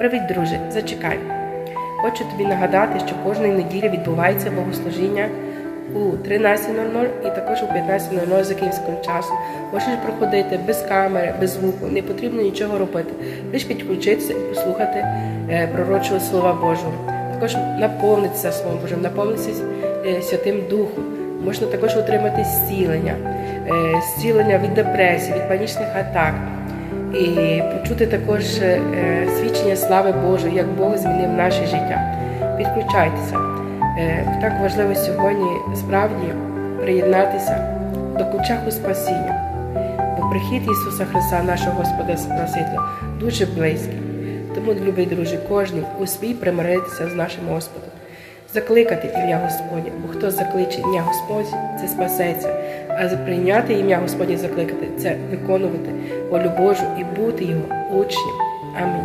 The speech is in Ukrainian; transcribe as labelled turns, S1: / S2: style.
S1: Привіт, друже, зачекай. Хочу тобі нагадати, що кожної неділі відбувається богослужіння у 13.00 і також у 15.00 за київським часом. Можеш проходити без камери, без звуку, не потрібно нічого робити. Лиш підключитися і послухати е, пророчого Слова Божого. Також наповнитися Словом Божим, наповнитися е, Святим Духом. Можна також отримати зцілення, е, зцілення від депресії, від панічних атак. І почути також е, свідчення слави Божої, як Бог змінив наше життя. Підключайтеся. Е, Так важливо сьогодні справді приєднатися до ковчегу спасіння, бо прихід Ісуса Христа, нашого Господа Спасителя, дуже близький. Тому, любий друже, кожен успій примиритися з нашим Господом, закликати ім'я Господнє, бо хто закличе ім'я Господь, це спасеться. А прийняти ім'я Господнє закликати це виконувати волю Божу і бути його учнем. Амінь.